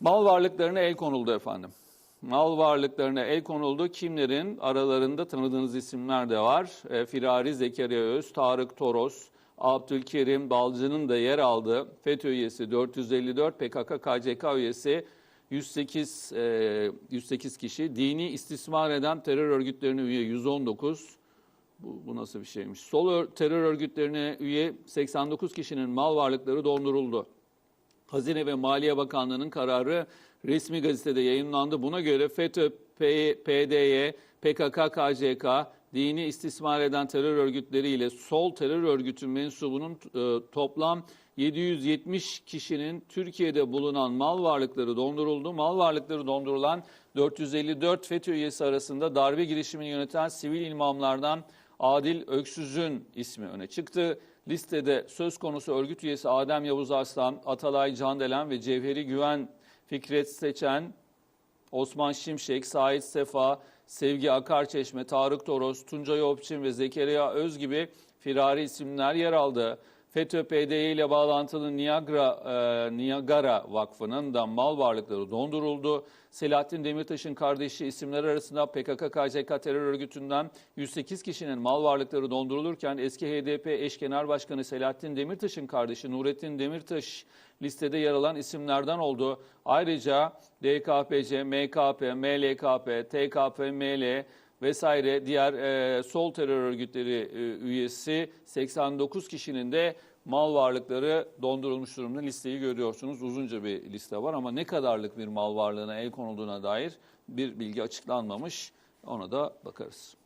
Mal varlıklarına el konuldu efendim. Mal varlıklarına el konuldu. Kimlerin? Aralarında tanıdığınız isimler de var. E, Firari Zekeriya Öz, Tarık Toros, Abdülkerim Balcı'nın da yer aldığı FETÖ üyesi 454, PKK KCK üyesi 108 e, 108 kişi, dini istismar eden terör örgütlerine üye 119, bu, bu nasıl bir şeymiş? Sol ör- terör örgütlerine üye 89 kişinin mal varlıkları donduruldu. Hazine ve Maliye Bakanlığı'nın kararı resmi gazetede yayınlandı. Buna göre FETÖ, PDY, PKK, KCK, dini istismar eden terör örgütleriyle sol terör örgütü mensubunun e, toplam 770 kişinin Türkiye'de bulunan mal varlıkları donduruldu. Mal varlıkları dondurulan 454 FETÖ üyesi arasında darbe girişimini yöneten sivil imamlardan Adil Öksüz'ün ismi öne çıktı. Listede söz konusu örgüt üyesi Adem Yavuz Arslan, Atalay Candelen ve Cevheri Güven Fikret Seçen, Osman Şimşek, Sait Sefa, Sevgi Akarçeşme, Tarık Toros, Tuncay Opçin ve Zekeriya Öz gibi firari isimler yer aldı. FETÖ PDY ile bağlantılı Niagara, e, Niagara Vakfı'nın da mal varlıkları donduruldu. Selahattin Demirtaş'ın kardeşi isimler arasında PKK KCK terör örgütünden 108 kişinin mal varlıkları dondurulurken eski HDP eş genel başkanı Selahattin Demirtaş'ın kardeşi Nurettin Demirtaş listede yer alan isimlerden oldu. Ayrıca DKPC, MKP, MLKP, TKP, ML vesaire diğer e, sol terör örgütleri e, üyesi 89 kişinin de mal varlıkları dondurulmuş durumda. Listeyi görüyorsunuz. Uzunca bir liste var ama ne kadarlık bir mal varlığına el konulduğuna dair bir bilgi açıklanmamış. Ona da bakarız.